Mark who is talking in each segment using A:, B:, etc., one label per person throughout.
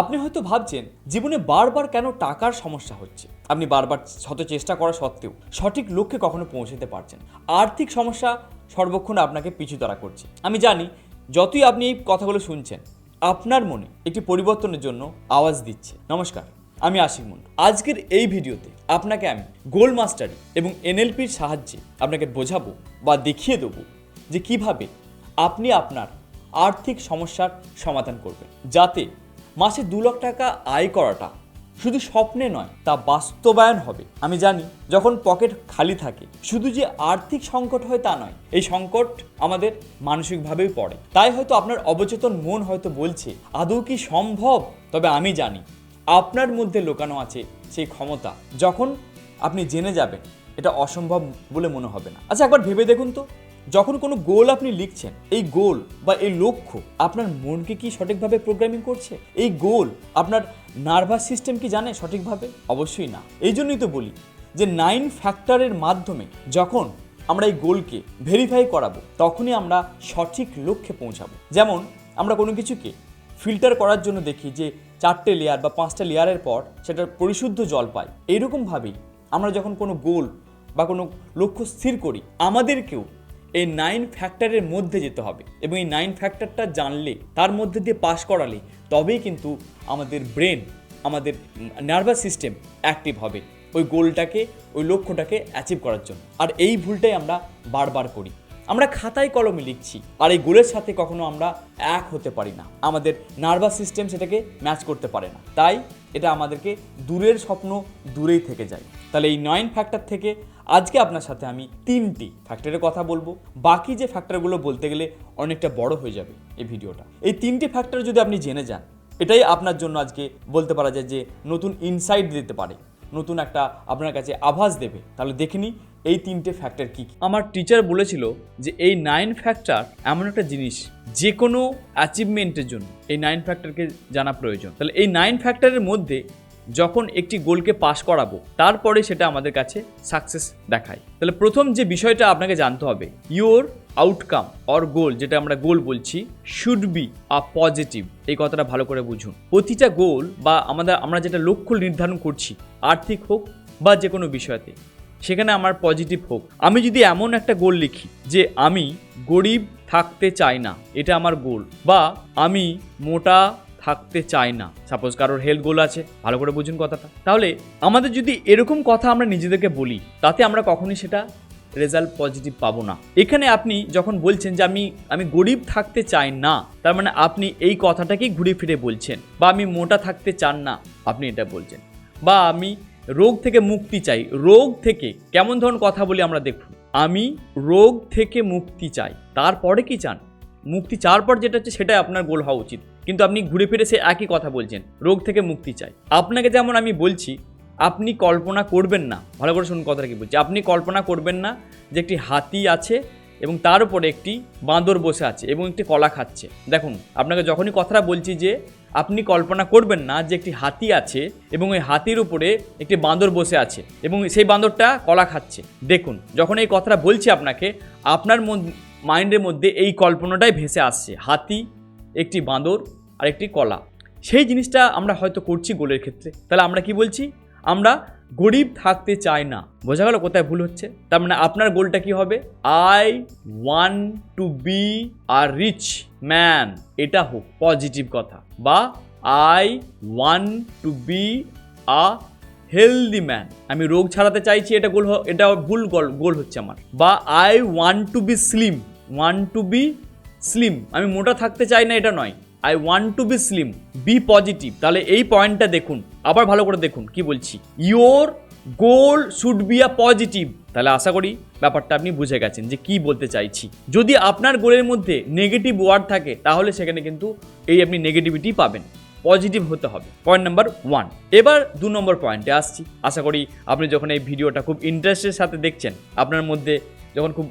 A: আপনি হয়তো ভাবছেন, জীবনে বারবার কেন টাকার সমস্যা হচ্ছে? আপনি বারবার শত চেষ্টা করা সত্ত্বেও সঠিক লক্ষ্যে কখনো পৌঁছতে পারছেন আর্থিক সমস্যা সর্বক্ষণ আপনাকে পিছু তাড়া করছে। আমি জানি, যতই আপনি এই কথাগুলো শুনছেন, আপনার মনে একটি পরিবর্তনের জন্য আওয়াজ দিচ্ছে। নমস্কার, আমি আশিক মন্ডল আজকের এই ভিডিওতে আপনাকে আমি গোল মাস্টারি এবং এনএলপির সাহায্যে আপনাকে বোঝাবো বা দেখিয়ে দেবো যে কীভাবে আপনি আপনার আর্থিক সমস্যার সমাধান করবেন। যাতে মাসে দু লাখ টাকা আয় করাটা শুধু স্বপ্নে নয়, তা বাস্তবায়ন হবে। আমি জানি, যখন পকেট খালি থাকে, শুধু যে আর্থিক সংকট হয় তা নয়, এই সংকট আমাদের মানসিকভাবেই পড়ে। তাই হয়তো আপনার অবচেতন মন হয়তো বলছে, আদৌ কি সম্ভব? তবে আমি জানি, আপনার মধ্যে লুকানো আছে সেই ক্ষমতা, যখন আপনি জেনে যাবেন, এটা অসম্ভব বলে মনে হবে না। আচ্ছা একবার ভেবে দেখুন তো। যখন কোনো গোল আপনি লিখছেন, এই গোল বা এই লক্ষ্য আপনার মনকে কি সঠিকভাবে প্রোগ্রামিং করছে? এই গোল আপনার নার্ভাস সিস্টেম কি জানে সঠিকভাবে? অবশ্যই না। এই জন্যই তো বলি যে নাইন ফ্যাক্টরের মাধ্যমে যখন আমরা এই গোলকে ভেরিফাই করাবো, তখনই আমরা সঠিক লক্ষ্যে পৌঁছাবো। যেমন আমরা কোনো কিছুকে ফিল্টার করার জন্য দেখি যে চারটে লেয়ার বা পাঁচটা লেয়ারের পর সেটার পরিশুদ্ধ জল পাই। এইরকমভাবেই আমরা যখন কোনো গোল বা কোনো লক্ষ্য স্থির করি, আমাদেরকেও এই নাইন ফ্যাক্টরের মধ্যে যেতে হবে এবং এই নাইন ফ্যাক্টরটা জানলে, তার মধ্যে দিয়ে পাস করালে তবেই কিন্তু আমাদের ব্রেন আমাদের নার্ভাস সিস্টেম অ্যাক্টিভ হবে ওই গোলটাকে ওই লক্ষ্যটাকে অ্যাচিভ করার জন্য। আর এই ভুলটাই আমরা বারবার করি। আমরা খাতায় কলমে লিখছি, আর এই গোলের সাথে কখনো আমরা এক হতে পারি না। আমাদের নার্ভাস সিস্টেম সেটাকে ম্যাচ করতে পারে না। তাই এটা আমাদেরকে দূরের স্বপ্ন দূরেই থেকে যায়। তাহলে এই নয়ন ফ্যাক্টর থেকে আজকে আপনার সাথে আমি তিনটি ফ্যাক্টরের কথা বলব। বাকি যে ফ্যাক্টরগুলো বলতে গেলে অনেকটা বড় হয়ে যাবে এই ভিডিওটা। এই তিনটি ফ্যাক্টর যদি আপনি জেনে যান, এটাই আপনার জন্য আজকে বলতে পারা যায় যে নতুন ইনসাইট দিতে পারে, নতুন একটা আপনার কাছে আভাস দেবে। তাহলে দেখে নিই এই তিনটে ফ্যাক্টর কী কী। আমার টিচার বলেছিল যে এই নাইন ফ্যাক্টর এমন একটা জিনিস যে কোনো অ্যাচিভমেন্টের জন্য এই নাইন ফ্যাক্টরকে জানা প্রয়োজন। তাহলে এই নাইন ফ্যাক্টরের মধ্যে যখন একটি গোলকে পাস করাবো, তারপরে সেটা আমাদের কাছে সাকসেস দেখায়। তাহলে প্রথম যে বিষয়টা আপনাকে জানতে হবে ইওর আউটকাম অর গোল যেটা আমরা গোল বলছি শুড বি আ পজিটিভ এই কথাটা ভালো করে বুঝুন। প্রতিটা গোল বা আমাদের, আমরা যেটা লক্ষ্য নির্ধারণ করছি, আর্থিক হোক বা যে কোনো বিষয়তে, সেখানে আমার পজিটিভ হোক। আমি যদি এমন একটা গোল লিখি যে আমি গরিব থাকতে চাই না, এটা আমার গোল বা আমি মোটা থাকতে চাই না। সাপোজ কারোর হেলথ গোল আছে, ভালো করে বুঝুন কথাটা। তাহলে আমাদের যদি এরকম কথা আমরা নিজেদেরকে বলি, তাতে আমরা কখনই সেটা রেজাল্ট পজিটিভ পাবো না। এখানে আপনি যখন বলছেন যে আমি আমি গরিব থাকতে চাই না, তার মানে আপনি এই কথাটাকেই ঘুরে ফিরে বলছেন, বা আমি মোটা থাকতে চান না, আপনি এটা বলছেন। বা আমি রোগ থেকে মুক্তি চাই, রোগ থেকে, কেমন ধরনের কথা বলি আমরা দেখুন। আমি রোগ থেকে মুক্তি চাই, তারপরে কি চান? মুক্তি চাওয়ার পর যেটা হচ্ছে সেটাই আপনার গোল হওয়া উচিত। কিন্তু আপনি ঘুরে ফিরে সে একই কথা বলছেন, রোগ থেকে মুক্তি চাই। আপনাকে যেমন আমি বলছি, আপনি কল্পনা করবেন না। ভালো করে শুনুন কথাটা কি বলছি। আপনি কল্পনা করবেন না যে একটি হাতি আছে এবং তার উপরে একটি বাঁদর বসে আছে এবং একটি কলা খাচ্ছে। দেখুন, আপনাকে যখনই কথাটা বলছি যে আপনি কল্পনা করবেন না যে একটি হাতি আছে এবং ওই হাতির উপরে একটি বাঁদর বসে আছে এবং সেই বাঁদরটা কলা খাচ্ছে। দেখুন, যখন এই কথাটা বলছি আপনাকে, আপনার মাইন্ডের মধ্যে এই কল্পনাটাই ভেসে আসছে। হাতি একটি বাঁদর আর একটি কলা। সেই জিনিসটা আমরা হয়তো করছি গোলের ক্ষেত্রে। তাহলে আমরা কি বলছি? আমরা গরিব থাকতে চাই না। বোঝা গেল কোথায় ভুল হচ্ছে? তার মানে আপনার গোলটা কি হবে? I want to be a rich man এটা হোক পজিটিভ কথা। বা I want to be a healthy man আমি রোগ ছাড়াতে চাইছি, এটা গোল এটা ভুল গোল গোল হচ্ছে আমার। বা I want to be slim want to be slim আমি মোটা থাকতে চাই না, এটা নয়। I want to be slim be positive তাহলে এই পয়েন্টটা দেখুন। আবার ভালো করে দেখুন, কি বলছি? Your goal should be a positive তাহলে আশা করি ব্যাপারটা আপনি বুঝে গেছেন যে কি বলতে চাইছি। যদি আপনার গোলের মধ্যে নেগেটিভ ওয়ার্ড থাকে, তাহলে সেখানে কিন্তু এই আপনি নেগেটিভিটি পাবেন। পজিটিভ হতে হবে। পয়েন্ট নাম্বার ওয়ান এবার দু নম্বর পয়েন্টে আসছি। আশা করি আপনি যখন এই ভিডিওটা খুব ইন্টারেস্টের সাথে দেখছেন, আপনার মধ্যে যখন খুব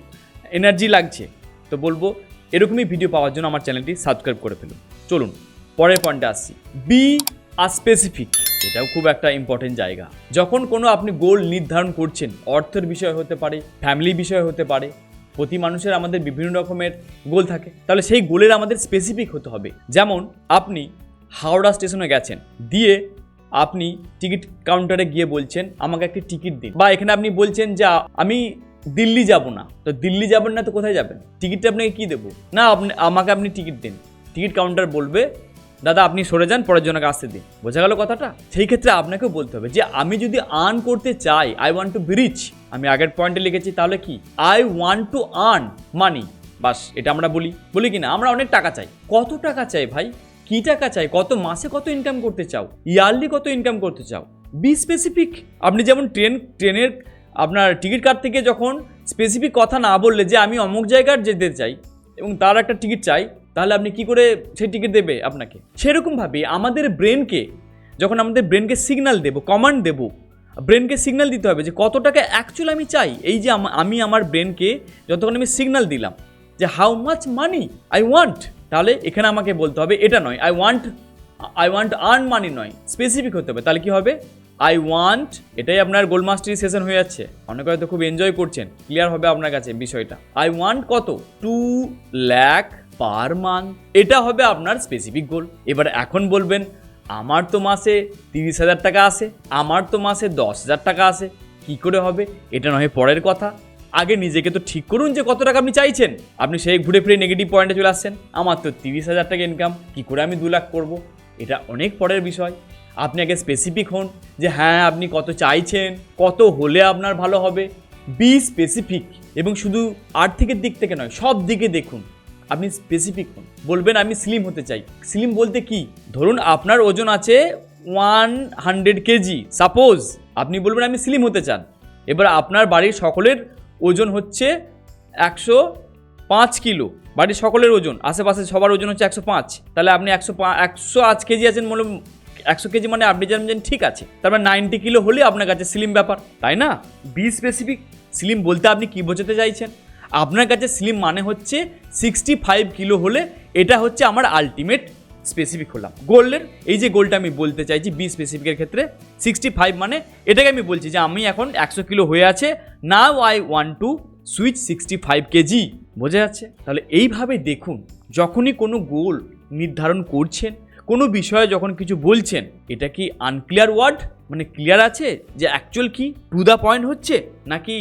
A: এনার্জি লাগছে, তো বলব এরকমই ভিডিও পাওয়ার জন্য আমার চ্যানেলটি সাবস্ক্রাইব করে ফেলুন। চলুন, পরের পয়েন্টে আসছি। বি আর স্পেসিফিক এটাও খুব একটা ইম্পর্টেন্ট জায়গা। যখন কোনো আপনি গোল নির্ধারণ করছেন, অর্থের বিষয় হতে পারে ফ্যামিলি বিষয় হতে পারে, প্রতি মানুষের আমাদের বিভিন্ন রকমের গোল থাকে, তাহলে সেই গোলের আমাদের স্পেসিফিক হতে হবে। যেমন, আপনি হাওড়া স্টেশনে গেছেন, দিয়ে আপনি টিকিট কাউন্টারে গিয়ে বলছেন, আমাকে একটি টিকিট দিন। বা এখানে আপনি বলছেন যে, আমি দিল্লি যাব না। তো দিল্লি যাবেন না তো কোথায় যাবেন? টিকিটটা আপনাকে কী দেবো? না, আপনি, আমাকে আপনি টিকিট দিন। টিকিট কাউন্টার বলবে, দাদা, আপনি সরে যান, পরের জনকে আসতে দিন। বোঝা গেল কথাটা? সেই ক্ষেত্রে আপনাকেও বলতে হবে যে, আমি যদি আর্ন করতে চাই I want to be rich আমি আগের পয়েন্টে লিখেছি, তাহলে কি? I want to earn money বাস, এটা আমরা বলি। বলি কি না? আমরা অনেক টাকা চাই। কত টাকা চাই ভাই? কি টাকা চাই? কত মাসে কত ইনকাম করতে চাও? ইয়ারলি কত ইনকাম করতে চাও? বি স্পেসিফিক আপনি যেমন ট্রেন ট্রেনের আপনার টিকিট কাট থেকে যখন স্পেসিফিক কথা না বললে যে আমি অমুক জায়গার যেতে চাই এবং তার একটা টিকিট চাই, তাহলে আপনি কি করে সেই টিকিট দেবে আপনাকে? সেরকমভাবে আমাদের ব্রেনকে যখন আমাদের ব্রেনকে সিগনাল দেবো কমান্ড দেবো ব্রেনকে সিগনাল দিতে হবে যে কত টাকা অ্যাকচুয়াল আমি চাই। এই যে আমি আমার ব্রেনকে যতক্ষণ আমি সিগনাল দিলাম যে how much money I want তাহলে এখানে আমাকে বলতে হবে এটা নয় I want I want earn money নয় স্পেসিফিক হতে হবে। তাহলে কি হবে? আই ওয়ান্ট এটাই আপনার গোল্ড মাস্টারি সেশন হয়ে যাচ্ছে। অনেকে হয়তো খুব এনজয় করছেন। ক্লিয়ার হবে আপনার কাছে বিষয়টা। আই ওয়ান্ট কত? টু ল্যাক পার মান্থ এটা হবে আপনার স্পেসিফিক গোল এবার এখন বলবেন, আমার তো মাসে তিরিশ হাজার টাকা আসে আমার তো মাসে দশ হাজার টাকা আসে কি করে হবে? এটা নয় পরের কথা। আগে নিজেকে তো ঠিক করুন যে কত টাকা আপনি চাইছেন। আপনি সেই ঘুরে ফিরে নেগেটিভ পয়েন্টে চলে আসছেন। আমার তো তিরিশ হাজার টাকা ইনকাম কী করে আমি দু লাখ করব? এটা অনেক পরের বিষয়। আপনি আগে স্পেসিফিক হন যে হ্যাঁ আপনি কত চাইছেন, কত হলে আপনার ভালো হবে। বি স্পেসিফিক এবং শুধু আর্থিকের দিক থেকে নয়, সব দিকে দেখুন। আপনি স্পেসিফিক হন। বলবেন, আমি স্লিম হতে চাই। স্লিম বলতে কি? ধরুন আপনার ওজন আছে ওয়ান হান্ড্রেড কেজি। সাপোজ আপনি বলবেন, আমি স্লিম হতে চান। এবার আপনার বাড়ির সকলের ওজন হচ্ছে একশো পাঁচ কিলো। বাড়ির সকলের ওজন, আশেপাশে সবার ওজন হচ্ছে একশো পাঁচ। তাহলে আপনি একশো একশো আজ কেজি আছেন মনে একশো কেজি মানে আপনি জানেন ঠিক আছে, তারপর নাইনটি কিলো হলে আপনার কাছে স্লিম ব্যাপার, তাই না? বি স্পেসিফিক স্লিম বলতে আপনি কি বোঝাতে চাইছেন? আপনার কাছে স্লিম মানে হচ্ছে সিক্সটি ফাইভ কিলো হলে এটা হচ্ছে আমার আলটিমেট স্পেসিফিক হলাম। গোল্ডের এই যে গোলটা আমি বলতে চাইছি বি স্পেসিফিকের ক্ষেত্রে সিক্সটি ফাইভ মানে এটাকে আমি বলছি যে আমি এখন একশো কিলো হয়ে আছে now I want to switch sixty five KG. বোঝা যাচ্ছে? তাহলে এইভাবে দেখুন, যখনই কোনো গোল নির্ধারণ করছেন কোনো বিষয়ে যখন কিছু বলছেন, এটা কি আনক্লিয়ার ওয়ার্ড মানে ক্লিয়ার আছে যে অ্যাকচুয়াল কি? টু দ্য পয়েন্ট হচ্ছে নাকি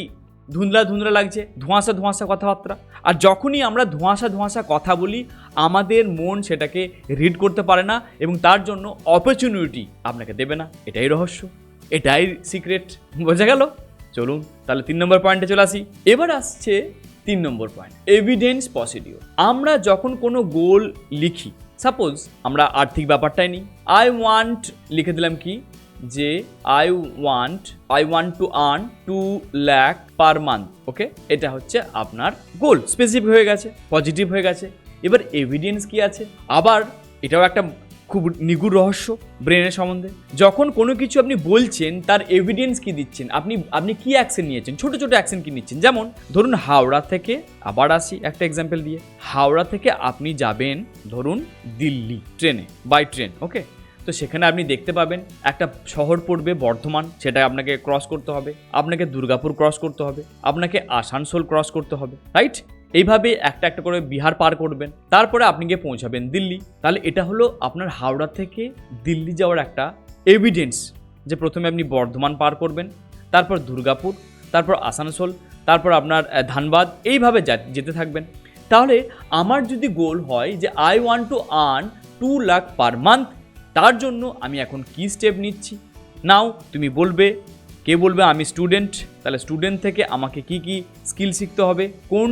A: ধুন্দলা ধুন্দলা লাগছে? ধোঁয়াশা ধোঁয়াশা কথাবার্তা? আর যখনই আমরা ধোঁয়াশা ধোঁয়াশা কথা বলি, আমাদের মন সেটাকে রিড করতে পারে না এবং তার জন্য অপরচুনিটি আপনাকে দেবে না। এটাই রহস্য। এটাই সিক্রেট বোঝা গেল? চলুন, তাহলে তিন নম্বর পয়েন্টে চলে আসি। এবার আসছে তিন নম্বর পয়েন্ট এভিডেন্স পসিডিও আমরা যখন কোনো গোল লিখি সাপোজ আমরা আর্থিক ব্যাপারটাই নিই। আই ওয়ান্ট লিখে দিলাম কি? যে I want I want to earn two lakh per month okay এটা হচ্ছে আপনার গোল স্পেসিফিক হয়ে গেছে পজিটিভ হয়ে গেছে। এবার এভিডেন্স কি আছে? আবার, এটাও একটা খুব নিগুড় রহস্য ব্রেনের সম্বন্ধে। যখন কোনো কিছু আপনি বলছেন, তার এভিডেন্স কি দিচ্ছেন? আপনি আপনি কি অ্যাকশন নিয়েছেন? ছোট ছোট অ্যাকশন কি নিচ্ছেন? যেমন, ধরুন হাওড়া থেকে আবার আসি একটা এক্সাম্পল দিয়ে। হাওড়া থেকে আপনি যাবেন, ধরুন দিল্লি ট্রেনে বাই ট্রেন ওকে তো সেখানে আপনি দেখতে পাবেন, একটা শহর পড়বে বর্ধমান, সেটা আপনাকে ক্রস করতে হবে। আপনাকে দুর্গাপুর ক্রস করতে হবে। আপনাকে আসানসোল ক্রস করতে হবে রাইট এইভাবে একটা একটা করে বিহার পার করবেন। তারপরে আপনি গিয়ে পৌঁছাবেন দিল্লি। তাহলে এটা হলো আপনার হাওড়া থেকে দিল্লি যাওয়ার একটা এভিডেন্স যে প্রথমে আপনি বর্ধমান পার করবেন, তারপর দুর্গাপুর, তারপর আসানসোল, তারপর আপনার ধানবাদ, এইভাবে যেতে থাকবেন। তাহলে আমার যদি গোল হয় যে I want to earn two lakh per month তার জন্য আমি এখন কি স্টেপ নিচ্ছি? নাও তুমি বলবে, কে বলবে আমি স্টুডেন্ট তাহলে স্টুডেন্ট থেকে আমাকে কি কি স্কিল শিখতে হবে? কোন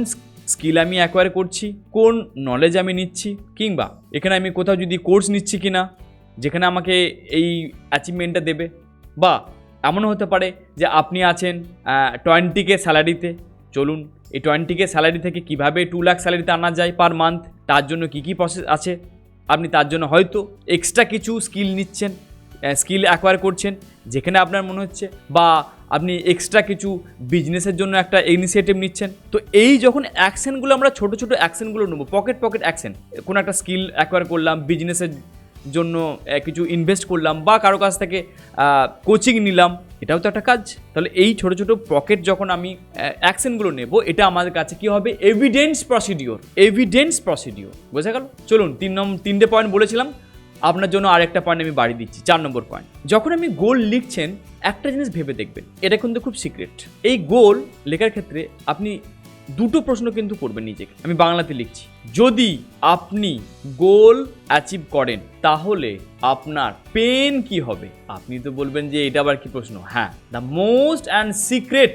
A: স্কিল আমি অ্যাকোয়ার করছি, কোন নলেজ আমি নিচ্ছি, কিংবা এখানে আমি কোথাও যদি কোর্স নিচ্ছি কি না যেখানে আমাকে এই অ্যাচিভমেন্টটা দেবে। বা এমনও হতে পারে যে আপনি আছেন টোয়েন্টি কে স্যালারিতে চলুন, এই টোয়েন্টি কে স্যালারি থেকে কীভাবে টু লাখ স্যালারিতে আনা যায় পার মান্থ তার জন্য কি কি প্রসেস আছে? আপনি তার জন্য হয়তো এক্সট্রা কিছু স্কিল নিচ্ছেন। স্কিল অ্যাকোয়ার করছেন, যেখানে আপনার মনে হচ্ছে, বা আপনি এক্সট্রা কিছু বিজনেসের জন্য একটা ইনিশিয়েটিভ নিচ্ছেন। তো এই যখন অ্যাকশনগুলো আমরা ছোট ছোট অ্যাকশনগুলো নেব পকেট পকেট অ্যাকশন কোনো একটা স্কিল অ্যাকোয়ার করলাম বিজনেসের জন্য কিছু ইনভেস্ট করলাম, বা কারও কাছ থেকে কোচিং নিলাম, এটাও তো একটা কাজ। তাহলে এই ছোট ছোট পকেট যখন আমি অ্যাকশনগুলো নেব, এটা আমাদের কাছে কি হবে? এভিডেন্স প্রসিডিওর এভিডেন্স প্রসিডিওর বোঝা গেল? চলুন, তিন নম্বর তিনটে পয়েন্ট বলেছিলাম আপনার জন্য আরেকটা পয়েন্ট আমি বাড়ি দিচ্ছি, চার নম্বর পয়েন্ট যখন আমি গোল লিখছেন, একটা জিনিস ভেবে দেখবেন, এটা কিন্তু খুব সিক্রেট এই গোল লেখার ক্ষেত্রে আপনি দুটো প্রশ্ন কিন্তু করবেন নিজেকে। আমি বাংলাতে লিখছি, যদি আপনি গোল অ্যাচিভ করেন, তাহলে আপনার পেন কি হবে? আপনি তো বলবেন যে এটা আবার কি প্রশ্ন? হ্যাঁ দ্য মোস্ট অ্যান্ড সিক্রেট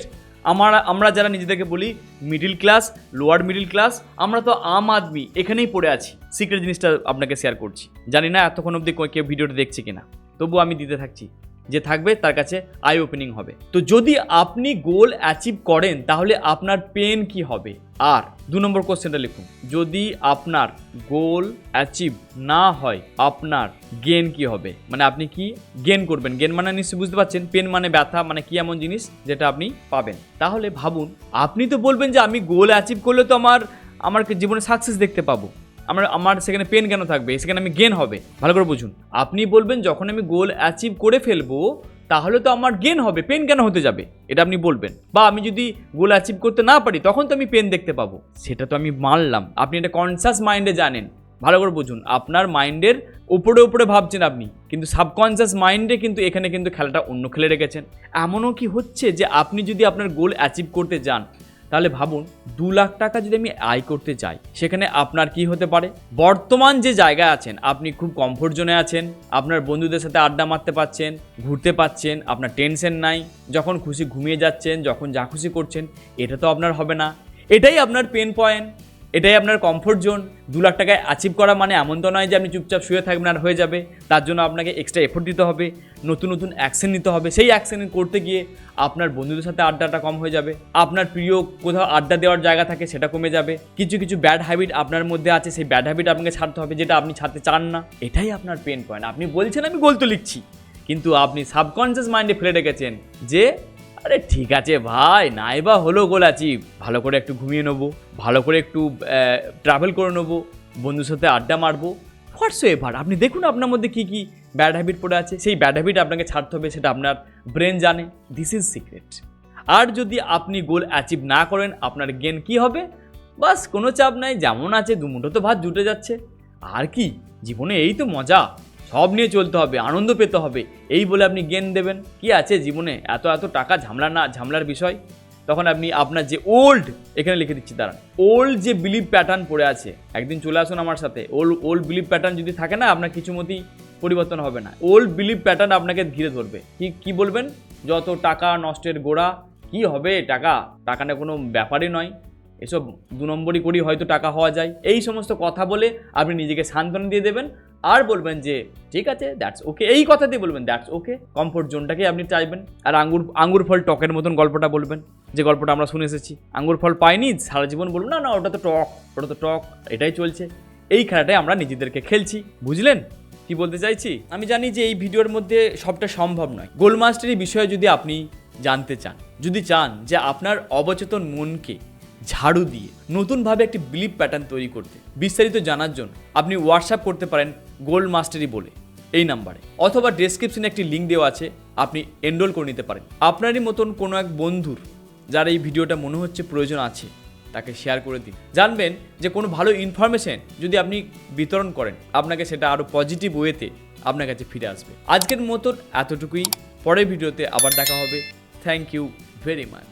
A: আমরা আমরা যারা নিজেদেরকে বলি middle class lower middle class আমরা তো আম আদমি, এখানেই পড়ে আছি। সিক্রেট জিনিসটা আপনাকে শেয়ার করছি। জানি না এতক্ষণ অবধি কেউ ভিডিওটা দেখছে কিনা। তবু আমি দিতে থাকছি। যে থাকবে তার কাছে আই ওপেনিং হবে। তো যদি আপনি গোল অ্যাচিভ করেন, তাহলে আপনার পেন কি হবে? আর দু নম্বর কোশ্চেনটা লিখুন। যদি আপনার গোল অ্যাচিভ না হয়, আপনার গেন কি হবে? মানে আপনি কি গেন করবেন? গেন মানে নিশ্চয়ই বুঝতে পারছেন পেন মানে ব্যথা মানে কি এমন জিনিস যেটা আপনি পাবেন। তাহলে ভাবুন, আপনি তো বলবেন যে আমি গোল অ্যাচিভ করলে তো আমার আমার জীবনে সাকসেস দেখতে পাবো। আমার আমার সেখানে পেন কেন থাকবে? সেখানে আমি গেন হবে। ভালো করে বুঝুন। আপনি বলবেন, যখন আমি গোল অ্যাচিভ করে ফেলব, তাহলে তো আমার গেন হবে। পেন কেন হতে যাবে? এটা আপনি বলবেন। বা আমি যদি গোল অ্যাচিভ করতে না পারি, তখন তো আমি পেন দেখতে পাবো। সেটা তো আমি মানলাম। আপনি এটা কনসাস মাইন্ডে জানেন। ভালো করে বুঝুন। আপনার মাইন্ডের উপরে উপরে ভাবছেন আপনি। কিন্তু সাবকনসিয়াস মাইন্ডে কিন্তু এখানে কিন্তু খেলাটা অন্য খেলে রেখেছেন। এমনও কি হচ্ছে যে আপনি যদি আপনার গোল অ্যাচিভ করতে যান তাহলে ভাবুন, দু লাখ টাকা যদি আমি আয় করতে চাই, সেখানে আপনার কি হতে পারে? বর্তমান যে জায়গায় আছেন, আপনি খুব কমফোর্ট জোনে আছেন, আপনার বন্ধুদের সাথে আড্ডা মারতে পাচ্ছেন, ঘুরতে পাচ্ছেন, আপনার টেনশন নাই, যখন খুশি ঘুমিয়ে যাচ্ছেন, যখন যা খুশি করছেন, এটা তো আপনার হবে না। এটাই আপনার পেন পয়েন্ট এটাই আপনার কমফোর্ট জোন দু লাখ টাকায় অ্যাচিভ করা মানে এমন তো নয় যে আপনি চুপচাপ শুয়ে থাকবেন আর হয়ে যাবে। তার জন্য আপনাকে এক্সট্রা এফোর্ট দিতে হবে। নতুন নতুন অ্যাকশন নিতে হবে। সেই অ্যাকশন করতে গিয়ে আপনার বন্ধুদের সাথে আড্ডাটা কম হয়ে যাবে। আপনার প্রিয় কোথাও আড্ডা দেওয়ার জায়গা থাকে সেটা কমে যাবে। কিছু কিছু ব্যাড হ্যাবিট আপনার মধ্যে আছে। সেই ব্যাড হ্যাবিট আপনাকে ছাড়তে হবে যেটা আপনি ছাড়তে চান না। এটাই আপনার পেন পয়েন্ট আপনি বলছেন আমি গোল তো লিখছি। কিন্তু আপনি সাবকনসিয়াস মাইন্ডে ফেলে রেখেছেন যে আরে ঠিক আছে ভাই, নাই বা হলো গোল অ্যাচিভ ভালো করে একটু ঘুমিয়ে নেব, ভালো করে একটু ট্রাভেল করে নেব, বন্ধুর সাথে আড্ডা মারবো। হোয়াটস এভার আপনি দেখুন আপনার মধ্যে কী কী ব্যাড হ্যাবিট পড়ে আছে। সেই ব্যাড হ্যাবিট আপনাকে ছাড়তে হবে, সেটা আপনার ব্রেন জানে। দিস ইজ সিক্রেট আর যদি আপনি গোল অ্যাচিভ না করেন, আপনার গেন কি হবে? বাস, কোনো চাপ নাই, যেমন আছে, দুমুঠো তো ভাত জুটে যাচ্ছে। আর কি? জীবনে এই তো মজা। সব নিয়ে চলতে হবে, আনন্দ পেতে হবে, এই বলে আপনি গেন দেবেন। কি আছে জীবনে? এত এত টাকা ঝামলা না, ঝামলার বিষয়। তখন আপনি আপনার যে ওল্ড এখানে লিখে দিচ্ছি, দাঁড়ান। ওল্ড যে বিলিভ প্যাটার্ন পড়ে আছে, একদিন চলে আসুন আমার সাথে। ওল্ড ওল্ড বিলিভ প্যাটার্ন যদি থাকে না, আপনার কিছু মতেই পরিবর্তন হবে না। ওল্ড বিলিভ প্যাটার্ন আপনাকে ঘিরে ধরবে। কি কি বলবেন? যত টাকা নষ্টের গোড়া, কি হবে টাকা? টাকা না কোনো ব্যাপারই নয়। এসব দু নম্বরই করি, হয়তো টাকা হওয়া যায়। এই সমস্ত কথা বলে আপনি নিজেকে সান্ত্বনা দিয়ে দেবেন। আর বলবেন যে, ঠিক আছে দ্যাটস ওকে এই কথা দিয়ে বলবেন দ্যাটস ওকে কমফোর্ট জোনটাকেই আপনি চাইবেন। আর আঙ্গুর আঙ্গুর ফল টকের মতন গল্পটা বলবেন। যে গল্পটা আমরা শুনে এসেছি। আঙ্গুর ফল পাইনি, সারা জীবন বলব, না না, ওটা তো টক, ওটা তো টক, এটাই চলছে। এই খেলাটাই আমরা নিজেদেরকে খেলছি, বুঝলেন? কি বলতে চাইছি? আমি জানি যে এই ভিডিওর মধ্যে সবটা সম্ভব নয়। গোলমাস্টারি বিষয়ে যদি আপনি জানতে চান, যদি চান যে আপনার অবচেতন মনকে ঝাড়ু দিয়ে নতুনভাবে একটি বিলিভ প্যাটার্ন তৈরি করতে। বিস্তারিত জানার জন্য আপনি হোয়াটসঅ্যাপ করতে পারেন গোল্ড মাস্টারি বলে এই নাম্বারে। অথবা ডেসক্রিপশনে একটি লিঙ্ক দেওয়া আছে, আপনি এনরোল করে নিতে পারেন। আপনারই মতন কোনো এক বন্ধুর যার এই ভিডিওটা মনে হচ্ছে প্রয়োজন আছে, তাকে শেয়ার করে দিন। জানবেন যে কোনো ভালো ইনফরমেশন যদি আপনি বিতরণ করেন, আপনাকে সেটা আরও পজিটিভ ওয়েতে আপনার কাছে ফিরে আসবে। আজকের মতন এতটুকুই। পরের ভিডিওতে আবার দেখা হবে। Thank you very much